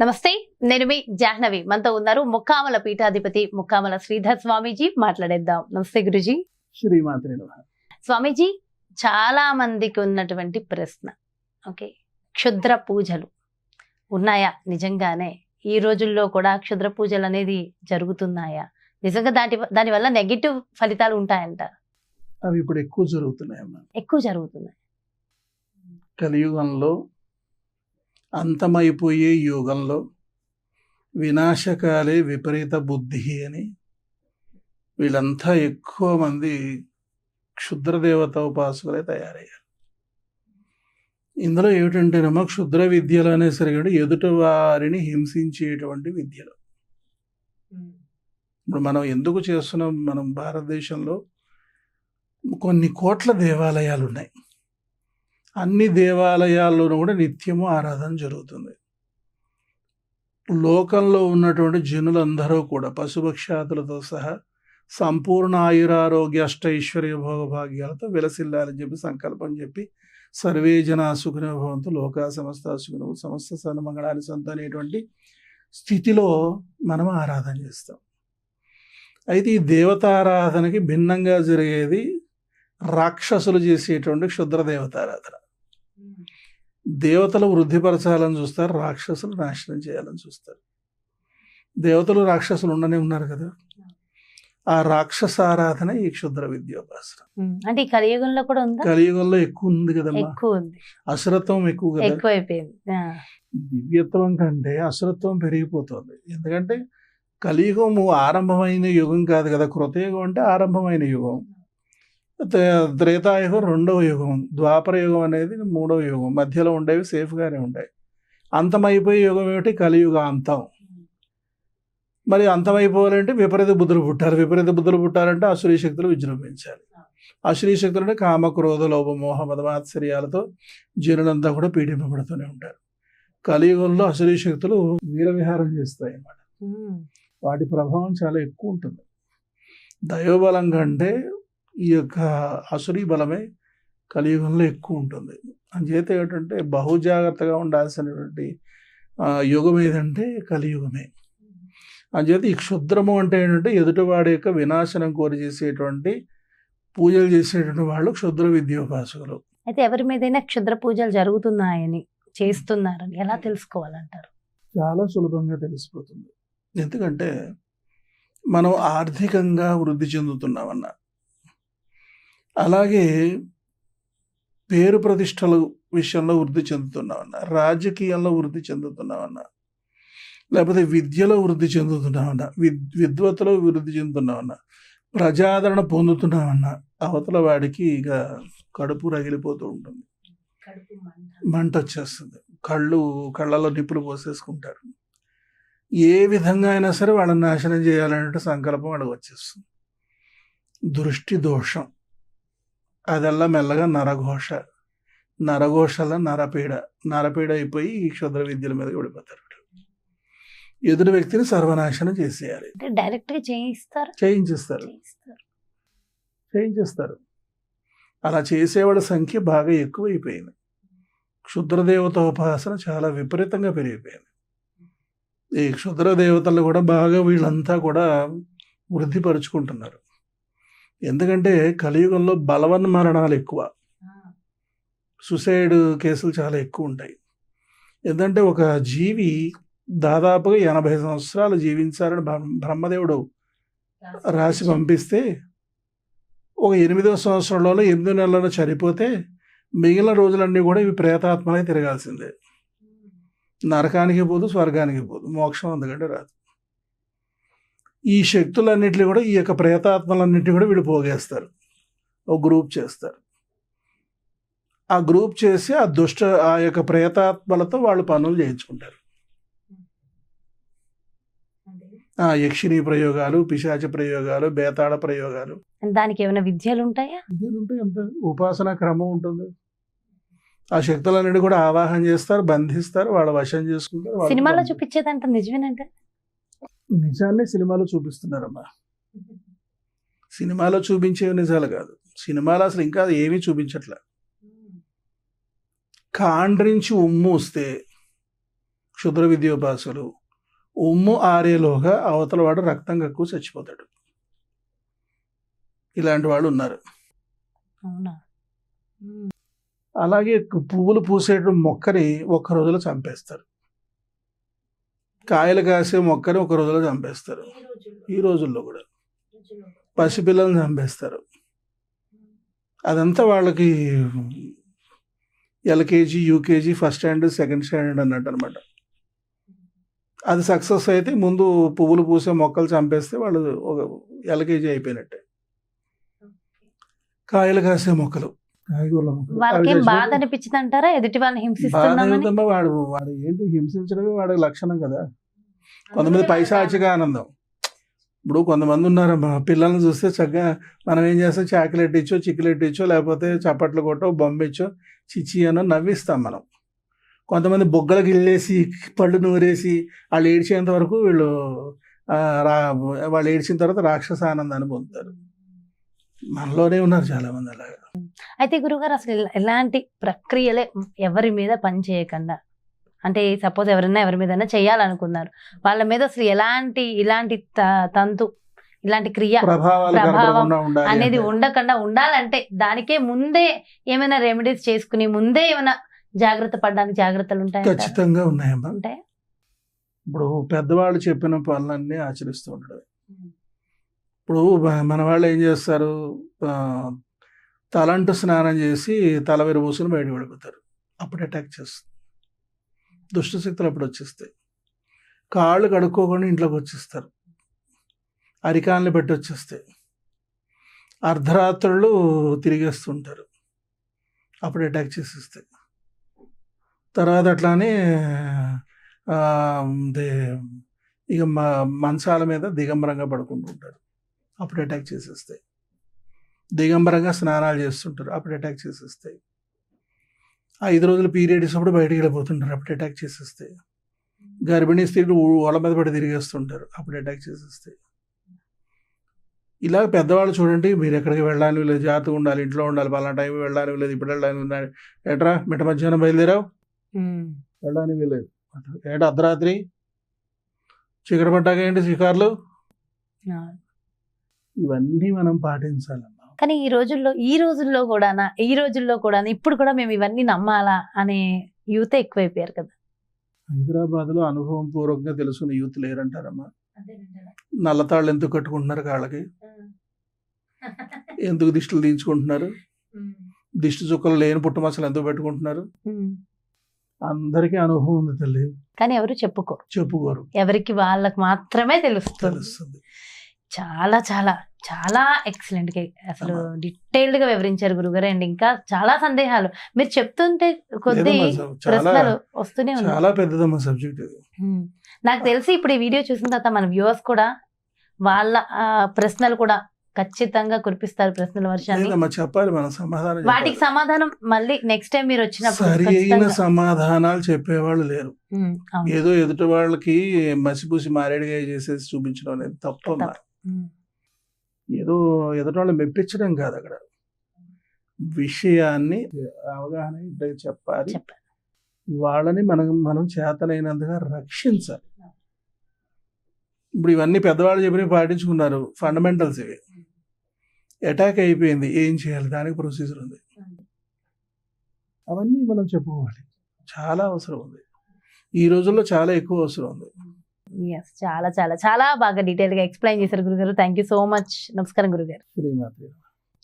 నమస్తే నేను మీ జాహ్నవి. మనతో ఉన్నారు ముక్కామల పీఠాధిపతి ముక్కామల శ్రీధర్ స్వామీజీ మాట్లాడేద్దాం. నమస్తే గురుజీ. శ్రీమాత్రి. స్వామీజీ చాలా మందికి ఉన్నటువంటి ప్రశ్న. ఓకే క్షుద్ర పూజలు ఉన్నాయా? నిజంగానే ఈ రోజుల్లో కూడా క్షుద్ర పూజలు అనేది జరుగుతున్నాయా? నిజంగా దాటి దానివల్ల నెగిటివ్ ఫలితాలు ఉంటాయంట. అవి ఇప్పుడు ఎక్కువ జరుగుతున్నాయమ్మా. ఎక్కువ జరుగుతున్నాయి. కలియుగంలో అంతమైపోయే యుగంలో వినాశకాలే విపరీత బుద్ధి అని వీళ్ళంతా ఎక్కువ మంది క్షుద్ర దేవత ఉపాసకులే తయారయ్యారు. ఇందులో ఏమిటంటేనేమో క్షుద్ర విద్యలు అనేసరికి ఎదుటి వారిని హింసించేటువంటి విద్యలు. ఇప్పుడు మనం ఎందుకు చేస్తున్నాం? మనం భారతదేశంలో కొన్ని కోట్ల దేవాలయాలు ఉన్నాయి అన్ని దేవాలయాల్లోనూ కూడా నిత్యము ఆరాధన జరుగుతుంది. లోకంలో ఉన్నటువంటి జనులందరూ కూడా పశుపక్షాతులతో సహా సంపూర్ణ ఆయురారోగ్య అష్టైశ్వర్య భోగభాగ్యాలతో విలసిల్లాలని చెప్పి సంకల్పం చెప్పి సర్వే జనా సుఖినో భవంతు లోకా సమస్త సుఖినో సమస్త సన్మంగళాన్ని సొంత అనేటువంటి స్థితిలో మనం ఆరాధన చేస్తాం. అయితే ఈ దేవతారాధనకి భిన్నంగా జరిగేది రాక్షసులు చేసేటువంటి క్షుద్ర దేవతారాధన దేవతలు వృద్ధిపరచాలని చూస్తారు రాక్షసులు నాశనం చేయాలని చూస్తారు. దేవతలు రాక్షసులు ఉండనే ఉన్నారు కదా. ఆ రాక్షస ఆరాధన ఈ క్షుద్ర విద్యోపాసన. అంటే కలియుగంలో కూడా ఉందా? కలియుగంలో ఎక్కువ ఉంది కదమ్మా. ఎక్కువ ఉంది. అసురత్వం ఎక్కువ కదా. ఎక్కువ అయిపోయింది ఆ, దివ్యత్వం కంటే అసురత్వం పెరిగిపోతుంది. ఎందుకంటే కలియుగము ఆరంభమైన యుగం కాదు కదా. కృతయుగం అంటే ఆరంభమైన యుగం. త్రేతాయుగం రెండవ యుగం ద్వాపర యుగం అనేది మూడవ యుగం మధ్యలో ఉండేవి సేఫ్గానే ఉంటాయి అంతమైపోయే యుగం ఏమిటి? కలియుగ అంతం మరి అంతమైపోవాలంటే విపరీత బుద్ధులు పుట్టారు. విపరీత బుద్ధులు పుట్టారంటే అసురీ శక్తులు విజృంభించాలి. అసురీ శక్తులు అంటే కామ క్రోధ లోభ మోహ మదమాత్సర్యాలతో జనులంతా కూడా పీడింపబడుతూనే ఉంటారు. కలియుగంలో అసురీ శక్తులు వీరవిహారం చేస్తాయి అన్నమాట వాటి ప్రభావం చాలా ఎక్కువ ఉంటుంది. దైవబలం కంటే ఈ యొక్క అసురీ బలమే కలియుగంలో ఎక్కువ ఉంటుంది. అంచేత ఏంటంటే బహుజాగ్రత్తగా ఉండాల్సినటువంటి యుగం ఏదంటే కలియుగమే. అంచేత ఈ క్షుద్రము అంటే ఏంటంటే ఎదుటివాడి యొక్క వినాశనం కోరి చేసేటువంటి పూజలు చేసేటువంటి వాళ్ళు క్షుద్ర విద్యోపాసకులు. అయితే ఎవరి మీదైనా క్షుద్ర పూజలు జరుగుతున్నాయని చేస్తున్నారని ఎలా తెలుసుకోవాలంటారు? చాలా సులభంగా తెలిసిపోతుంది. ఎందుకంటే మనం ఆర్థికంగా వృద్ధి చెందుతున్నామన్న అలాగే పేరు ప్రతిష్టల విషయంలో వృద్ధి చెందుతున్నామన్న రాజకీయంలో వృద్ధి చెందుతున్నామన్న లేకపోతే విద్యలో వృద్ధి చెందుతున్నామన్న విద్ విద్వత్తులో వృద్ధి చెందుతున్నామన్న ప్రజాదరణ పొందుతున్నామన్న అవతల వాడికి ఇక కడుపు రగిలిపోతూ ఉంటుంది. మంట. వచ్చేస్తుంది కళ్ళు కళ్ళలో నిప్పులు పోసేసుకుంటారు. ఏ విధంగా అయినా సరే వాళ్ళని నాశనం చేయాలనే సంకల్పం వాళ్ళకి వచ్చేస్తుంది. దృష్టి దోషం. అదల్లా మెల్లగా నరఘోష నరఘోషల నరపీడ నరపీడ అయిపోయి ఈ క్షుద్ర విద్యల మీద పడిపోతారు ఎదుటి వ్యక్తిని సర్వనాశనం చేసేయాలి. అంటే డైరెక్ట్గా చేయిస్తారు? చేయించేస్తారు. చేయించేస్తారు. అలా చేసేవాళ్ళ సంఖ్య బాగా ఎక్కువైపోయింది. క్షుద్ర దేవతోపాసన చాలా విపరీతంగా పెరిగిపోయింది. ఈ క్షుద్ర దేవతలు కూడా బాగా వీళ్ళంతా కూడా వృద్ధిపరుచుకుంటున్నారు. ఎందుకంటే కలియుగంలో బలవన్ మరణాలు ఎక్కువ. సుసైడ్ కేసులు చాలా ఎక్కువ ఉంటాయి. ఎందుకంటే ఒక జీవి దాదాపుగా ఎనభై సంవత్సరాలు జీవించాలని బ్రహ్మ- బ్రహ్మదేవుడు రాసి పంపిస్తే ఒక ఎనిమిదవ సంవత్సరంలో ఎనిమిది నెలల్లో చనిపోతే మిగిలిన రోజులన్నీ కూడా ఇవి ప్రేతాత్మలై తిరగాల్సిందే. నరకానికి పోదు స్వర్గానికి పోదు. మోక్షం అందుకంటే రాదు. ఈ శక్తులన్నింటినీ కూడా ఈ యొక్క ప్రేతాత్మలన్నింటినీ కూడా వీడు పోగేస్తారు. ఒక గ్రూప్ చేస్తారు. ఆ గ్రూప్ చేసి ఆ దుష్ట ఆ యొక్క ప్రేతాత్మలతో వాళ్ళు పనులు చేయించుకుంటారు. ఆ యక్షిణీ ప్రయోగాలు పిశాచ ప్రయోగాలు బేతాళ ప్రయోగాలు. దానికి ఏమైనా విద్యలు ఉంటాయా? ఇదేంటే ఎంత ఉపాసన క్రమం ఉంటుంది. ఆ శక్తులన్నిటి కూడా ఆవాహన చేస్తారు బంధిస్తారు వాళ్ళ వశం చేసుకుంటారు సినిమాలో. చూపించేదంట నిజమేనంట. నిజాన్ని సినిమాలో చూపిస్తున్నారమ్మా. సినిమాలో చూపించేవి నిజాలు కాదు. సినిమాలో అసలు ఇంకా ఏమీ చూపించట్లే. కాండ్రించి ఉమ్ము వస్తే క్షుద్ర విద్యోపాసులు ఉమ్ము ఆరేలోగా అవతల వాడు రక్తం కక్కువ చచ్చిపోతాడు. ఇలాంటి వాళ్ళు ఉన్నారు. అలాగే పువ్వులు పూసేట మొక్కని ఒక్క రోజులో చంపేస్తారు. కాయలు కాసే మొక్కని ఒక రోజులో చంపేస్తారు. ఈ రోజుల్లో కూడా. పసిపిల్లల్ని చంపేస్తారు. అదంతా వాళ్ళకి LKG UKG first standard second standard అన్నట్టు అనమాట అది సక్సెస్ అయితే ముందు పువ్వులు పూసే మొక్కలు చంపేస్తే వాళ్ళు ఒక ఎల్కేజీ అయిపోయినట్టే. కాయలు కాసే మొక్కలు. వాళ్ళకేం బాధ అనిపించింది అంటారా ఎదుటి వాళ్ళని వాడు వాడు ఏంటి హింసించడమే వాడి లక్షణం కదా. కొంతమంది పైశాచిక ఆనందం. ఇప్పుడు కొంతమంది ఉన్నారు మా పిల్లల్ని చూస్తే చక్కగా మనం ఏం చేస్తాం? చాక్లెట్ ఇచ్చో చిక్లెట్ ఇచ్చో లేకపోతే చప్పట్లు కొట్టో బొమ్మ ఇచ్చో చిచ్చి అనో నవ్విస్తాం మనం. కొంతమంది బొగ్గలకు ఇల్లేసి పళ్ళు నూరేసి వాళ్ళు ఏడ్చేంత వరకు వీళ్ళు రా వాళ్ళు ఏడ్చిన తర్వాత రాక్షస ఆనందాన్ని పొందుతారు. మనలోనే ఉన్నారు చాలా మంది అలాగా. అయితే గురుగారు అసలు ఎలా- ఎలాంటి ప్రక్రియలే ఎవరి మీద పని చేయకుండా అంటే సపోజ్ ఎవరైనా ఎవరి మీద చేయాలనుకున్నారు వాళ్ళ మీద అసలు ఎలాంటి ఇలాంటి తంతు ఇలాంటి క్రియ ప్రభావం అనేది. ఉండకుండా ఉండాలంటే దానికే ముందే ఏమైనా రెమెడీస్ చేసుకుని ముందే ఏమైనా జాగ్రత్త పడడానికి జాగ్రత్తలు ఉంటాయి ఖచ్చితంగా ఉన్నాయమ్మా. ఉంటాయి? ఇప్పుడు పెద్దవాళ్ళు చెప్పిన పనులన్నీ ఆచరిస్తూ ఉండడం ఇప్పుడు మన వాళ్ళు ఏం చేస్తారు? తలంటు స్నానం చేసి తల విరబూసులు బయట పడిపోతారు. అప్పుడు అటాక్ చేస్తుంది. దుష్టశక్తులు అప్పుడు వచ్చేస్తాయి. కాళ్ళు కడుక్కోకుండా ఇంట్లోకి వచ్చేస్తారు. అరికాన్లు పెట్టి వచ్చేస్తాయి. అర్ధరాత్రులు తిరిగేస్తుంటారు అప్పుడు అటాక్ చేసేస్తాయి. తర్వాత అట్లానే దే ఇక మ మంచాల మీద దిగంబరంగా పడుకుంటుంటారు అప్పుడు అటాక్ చేసేస్తాయి. దిగంబరంగా స్నానాలు చేస్తుంటారు. అప్పుడు అటాక్ చేసేస్తాయి. ఐదు రోజులు పీరియడ్స్ అప్పుడు బయటికి వెళ్ళిపోతుంటారు. అప్పుడు అటాక్ చేసేస్తాయి. గర్భిణీ స్త్రీలు ఓళ్ళ మీద పడి తిరిగేస్తుంటారు. అప్పుడు అటాక్ చేసేస్తాయి. ఇలా పెద్దవాళ్ళు చూడండి మీరు ఎక్కడికి వెళ్ళాలి లేదు జాగ్రత్తగా ఉండాలి ఇంట్లో ఉండాలి పలానా టైం వెళ్ళాలి లేదు ఇప్పుడు వెళ్ళాలి ఉండాలి ఎట్రా మిట్ట మధ్యాహ్నం బయలుదేరావు. వెళ్ళడానికి లేదు ఏంటి అర్ధరాత్రి? చీకటి పడ్డాక ఏంటి షికార్లు ఆ. ఇవన్నీ మనం పాటించాలమ్మా కానీ ఈ రోజుల్లో ఈ రోజుల్లో కూడా ఈ రోజుల్లో కూడా ఇప్పుడు కూడా మేము ఇవన్నీ నమ్మాలా అనే యూతే ఎక్కువైపోయారు కదా. హైదరాబాద్లో అనుభవం పూర్వకంగా తెలుసుకున్న యూత్ లేరంటారమ్మా. నల్లతాళ్ళు ఎందుకు కట్టుకుంటున్నారు కాళ్ళకి? ఎందుకు దిష్టిలు తీయించుకుంటున్నారు? దిష్టి చుక్కలు లేని పుట్టుమచ్చలు ఎందుకు పెట్టుకుంటున్నారు. అందరికీ అనుభవం ఉంది తల్లి. కానీ ఎవరు చెప్పుకోరు. చెప్పుకోరు. ఎవరికి వాళ్ళకి మాత్రమే తెలుస్తుంది. తెలుస్తుంది. చాలా చాలా చాలా ఎక్సలెంట్గా అసలు అమ్మా. డీటెయిల్డ్గా వివరించారు గురుగారు అండ్ ఇంకా చాలా సందేహాలు మీరు చెప్తుంటే కొద్ది ప్రశ్నలు వస్తూనే ఉన్నాయి సబ్జెక్ట్. నాకు తెలిసి ఇప్పుడు ఈ వీడియో చూసిన తర్వాత మన వ్యూవర్స్ కూడా వాళ్ళ ప్రశ్నలు కూడా ఖచ్చితంగా కురిపిస్తారు ప్రశ్నల వర్షాన్ని చెప్పాలి మనం సమాధానం వాటికి. సమాధానం మళ్ళీ నెక్స్ట్ టైం మీరు వచ్చినప్పుడు సరి అయిన ఖచ్చితంగా- సమాధానాలు చెప్పేవాళ్ళు లేరు. ఏదో ఎదుటి వాళ్ళకి మసిపూసి మారేడుగా చేసేసి చూపించడం అనేది తప్ప ఏదో ఎదుటి వాళ్ళని మెప్పించడం కాదు అక్కడ. విషయాన్ని అవగాహన చెప్పాలి. చెప్పాలి. వాళ్ళని మనం మనం చేతనైనంతగా రక్షించాలి. ఇప్పుడు ఇవన్నీ పెద్దవాళ్ళు చెప్పినవి పాటించుకున్నారు. ఫండమెంటల్స్ ఇవి. అటాక్ అయిపోయింది. ఏం చేయాలి? దానికి ప్రొసీజర్ ఉంది. అవన్నీ మనం చెప్పుకోవాలి. చాలా అవసరం ఉంది. ఈ రోజుల్లో చాలా ఎక్కువ అవసరం ఉంది. ఎస్ చాలా చాలా చాలా బాగా డీటెయిల్గా ఎక్స్ప్లెయిన్ చేశారు గురుగారు. థ్యాంక్ యూ సో మచ్ నమస్కారం గురుగారు.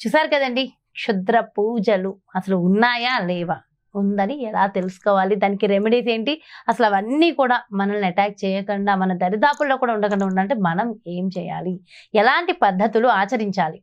చూసారు కదండి? క్షుద్ర పూజలు అసలు ఉన్నాయా లేవా? ఉందని ఎలా తెలుసుకోవాలి? దానికి రెమెడీస్ ఏంటి? అసలు అవన్నీ కూడా మనల్ని అటాక్ చేయకుండా మన దరిదాపుల్లో కూడా ఉండకుండా ఉండాలంటే మనం ఏం చేయాలి? ఎలాంటి పద్ధతులు ఆచరించాలి?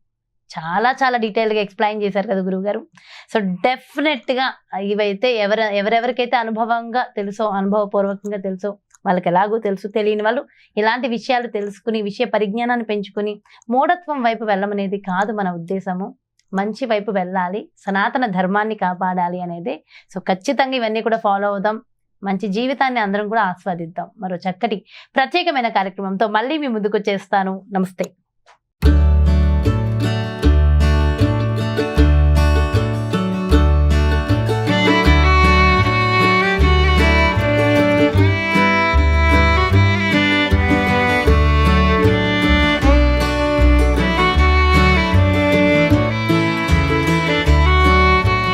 చాలా చాలా డీటెయిల్గా ఎక్స్ప్లెయిన్ చేశారు కదా గురువుగారు సో డెఫినెట్గా ఇవైతే ఎవర ఎవరెవరికైతే అనుభవంగా తెలుసో అనుభవపూర్వకంగా తెలుసో వాళ్ళకి ఎలాగో తెలుసు తెలియని వాళ్ళు ఇలాంటి విషయాలు తెలుసుకుని విషయ పరిజ్ఞానాన్ని పెంచుకుని మూఢత్వం వైపు వెళ్ళమనేది కాదు మన ఉద్దేశము. మంచి వైపు వెళ్ళాలి సనాతన ధర్మాన్ని కాపాడాలి అనేది. సో ఖచ్చితంగా ఇవన్నీ కూడా ఫాలో అవుదాం. మంచి జీవితాన్ని అందరం కూడా ఆస్వాదిద్దాం. మరో చక్కటి ప్రత్యేకమైన కార్యక్రమంతో మళ్ళీ మీ ముందుకు వచ్చేస్తాను. నమస్తే.